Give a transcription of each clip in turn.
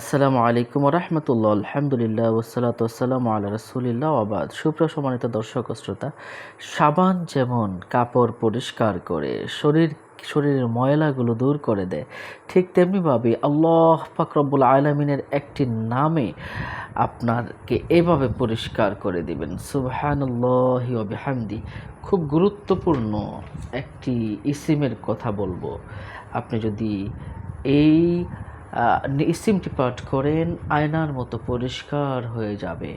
আসসালামু আলাইকুম রহমতুল্লাহ, আলহামদুলিল্লাহ ওসালাত ওসালাম আল্লাহ রসুলিল্লাহ আবাদ সুপ্রিয় সম্মানিত দর্শক শ্রোতা, সাবান যেমন কাপড় পরিষ্কার করে, শরীর, শরীরের ময়লাগুলো দূর করে দেয়, ঠিক তেমনিভাবে আল্লাহ ফাকরবুল আলমিনের একটি নামে আপনাকে এভাবে পরিষ্কার করে দিবেন। সুবহানুল্লাহি হামদি খুব গুরুত্বপূর্ণ একটি ইসিমের কথা বলব। আপনি যদি এই ইসিমটি পাঠ করেন, আয়নার মতো পরিষ্কার হয়ে যাবে।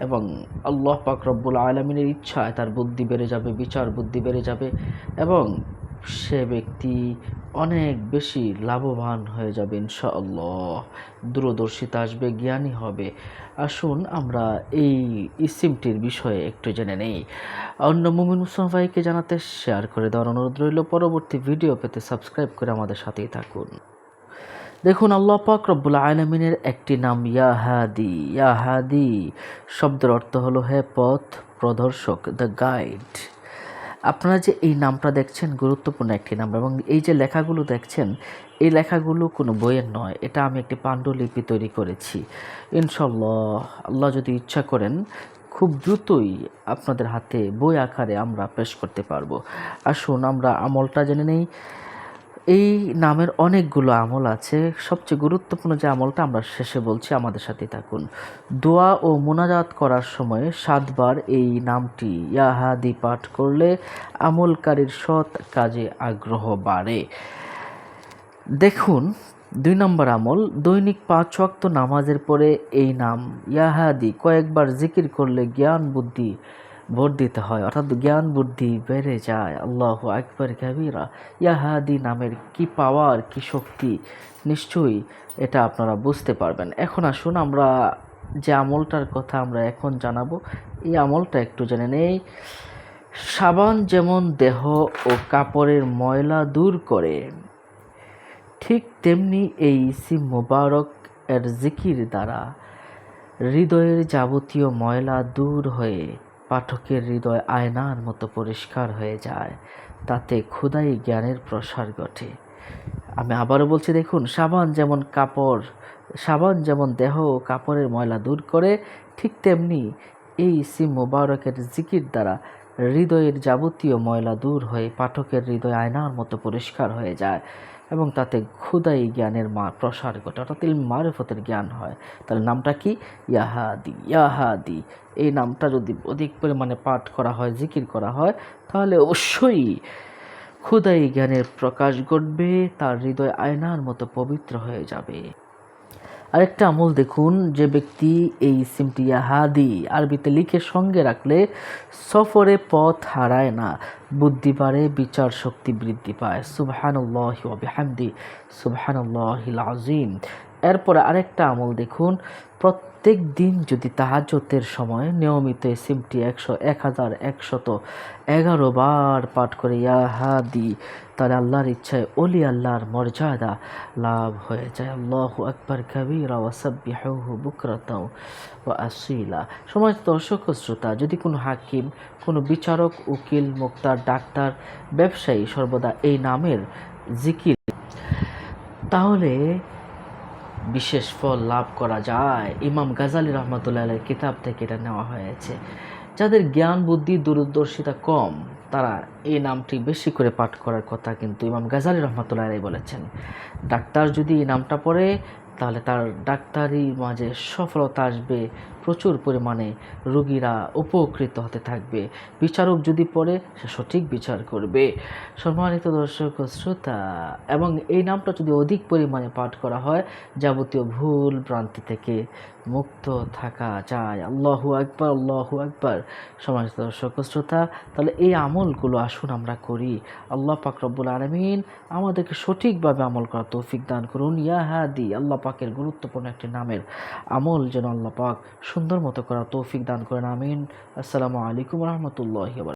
এবং আল্লাহ পাক রব্বুল আলমিনের ইচ্ছায় তার বুদ্ধি বেড়ে যাবে, বিচার বুদ্ধি বেড়ে যাবে, এবং সে ব্যক্তি অনেক বেশি লাভবান হয়ে যাবে ইনশাআল্লাহ। দূরদর্শিতা আসবে, জ্ঞানী হবে। আসুন আমরা এই ইসিমটির বিষয়ে একটু জেনে নেই। অন্য মুমিন মুসলাম ভাইকে জানাতে শেয়ার করে দেওয়ার অনুরোধ রইল। পরবর্তী ভিডিও পেতে সাবস্ক্রাইব করে আমাদের সাথেই থাকুন। দেখুন, আল্লাহ পাক রব্বুল আলমিনের একটি নাম, ইয়াহাদি। ইয়াহাদি শব্দের অর্থ হলো হে পথ প্রদর্শক, দ্য গাইড। আপনারা যে এই নামটা দেখছেন, গুরুত্বপূর্ণ একটি নাম, এবং এই যে লেখাগুলো দেখছেন, এই লেখাগুলো কোনো বইয়ের নয়, এটা আমি একটি পাণ্ডুলিপি তৈরি করেছি। ইনশাল্লাহ আল্লাহ যদি ইচ্ছা করেন, খুব দ্রুতই আপনাদের হাতে বই আকারে আমরা পেশ করতে পারব। আসুন, আমরা আমলটা জেনে নেই। এই নামের অনেকগুলো আমল আছে। সবচেয়ে গুরুত্বপূর্ণ যে আমলটা আমরা শেষে বলছি, আমাদের সাথে থাকুন। দোয়া ও মোনাজাত করার সময় সাতবার এই নামটি ইয়াহাদি পাঠ করলে আমলকারীর সৎ কাজে আগ্রহ বাড়ে। দেখুন, দুই নম্বর আমল, দৈনিক পাঁচ ওয়াক্ত নামাজের পরে এই নাম ইয়াহাদি কয়েকবার জিকির করলে জ্ঞান বুদ্ধি ভোট দিতে হয়। অর্থাৎ জ্ঞান বুদ্ধি বেড়ে যায়। আল্লাহ আকবর কাবিরা ইয়াহাদি নামের কি পাওয়ার, কি শক্তি? নিশ্চয়ই এটা আপনারা বুঝতে পারবেন। এখন আসুন আমরা যে আমলটার কথা আমরা এখন জানাব। এই আমলটা একটু জেনে নেই। সাবান যেমন দেহ ও কাপড়ের ময়লা দূর করে, ঠিক তেমনি এই ইসিম মোবারক এর জিকির দ্বারা হৃদয়ের যাবতীয় ময়লা দূর হয়ে পাঠকের হৃদয় আয়নার মতো পরিষ্কার হয়ে যায়, তাতে ক্ষুদাই জ্ঞানের প্রসার ঘটে। আমি আবারও বলছি, দেখুন, সাবান যেমন কাপড়, সাবান যেমন দেহ কাপড়ের ময়লা দূর করে, ঠিক তেমনি এই ইসিম মোবারকের জিকির দ্বারা হৃদয়ের যাবতীয় ময়লা দূর হয়ে পাঠকের হৃদয় আয়নার মতো পরিষ্কার হয়ে যায়। এবং তাতে ক্ষুদাই জ্ঞানের মা প্রসার ঘটে। অর্থাৎ ইল মারেফতের জ্ঞান হয়। তাহলে নামটা কি? ইয়াহাদি। ইয়াহাদি। এই নামটা যদি অধিক পরিমাণে পাঠ করা হয়, জিকির করা হয়, তাহলে অবশ্যই ক্ষুদাই জ্ঞানের প্রকাশ ঘটবে, তার হৃদয় আয়নার মতো পবিত্র হয়ে যাবে। আরেকটা আমল দেখুন, যে ব্যক্তি এই সিমটি হাদি আরবিতে লিখে সঙ্গে রাখলে সফরে পথ হারায় না। বুদ্ধি বাড়ে বিচার শক্তি বৃদ্ধি পায়। সুবহানুল্লাহ বিহামদি। সুবহানুল্লাহিল আজিম এরপরে আরেকটা আমল দেখুন, প্রত্যেক দিন যদি তাহাজতের সময় নিয়মিত সিমটি একশো এক হাজার একশত এগারো বার পাঠ করে ইয়াহাদি তাহলে আল্লাহর ইচ্ছায় অলি আল্লাহর মর্যাদা লাভ হয়ে যায়। আল্লাহ আকবর কবিরা ওয়াসাবিহু বুকরাতাও আসিলা। সমাজ দর্শক শ্রোতা, যদি কোনো হাকিম, কোনো বিচারক, উকিল, মুক্তার, ডাক্তার, ব্যবসায়ী সর্বদা এই নামের জিকির, তাহলে বিশেষ ফল লাভ করা যায়। ইমাম গাজালি রহমতুল্লাহ কিতাব থেকে এটা নেওয়া হয়েছে। যাদের জ্ঞান, বুদ্ধি, দূরদর্শিতা কম, তারা এই নামটি বেশি করে পাঠ করার কথা কিন্তু ইমাম গাজালি রহমতুল্লাহ বলেছেন। ডাক্তার যদি এই নামটা পড়ে, তাহলে তার ডাক্তারি মাঝে সফলতা আসবে প্রচুর পরিমাণে রোগীরা উপকৃত হতে থাকবে। বিচারক যদি পড়ে, সে সঠিক বিচার করবে। সম্মানিত দর্শক শ্রোতা, এবং এই নামটা যদি অধিক পরিমাণে পাঠ করা হয়, যাবতীয় ভুল ভ্রান্তি থেকে মুক্ত থাকা যায়। আল্লাহু একবার আল্লাহু একবার সমাজ দর্শক শ্রোতা, তাহলে এই আমলগুলো আসুন আমরা করি। আল্লাহ পাক রব্বুল আলমিন আমাদেরকে সঠিকভাবে আমল করা তৌফিক দান করুন। ইয়াহাদি আল্লাহ পাকের গুরুত্বপূর্ণ একটি নামের আমল যেন আল্লাহ পাক সুন্দর মতো করার তৌফিক দান করেন। আমিন। আসসালামু আলাইকুম রহমতুল্লাহ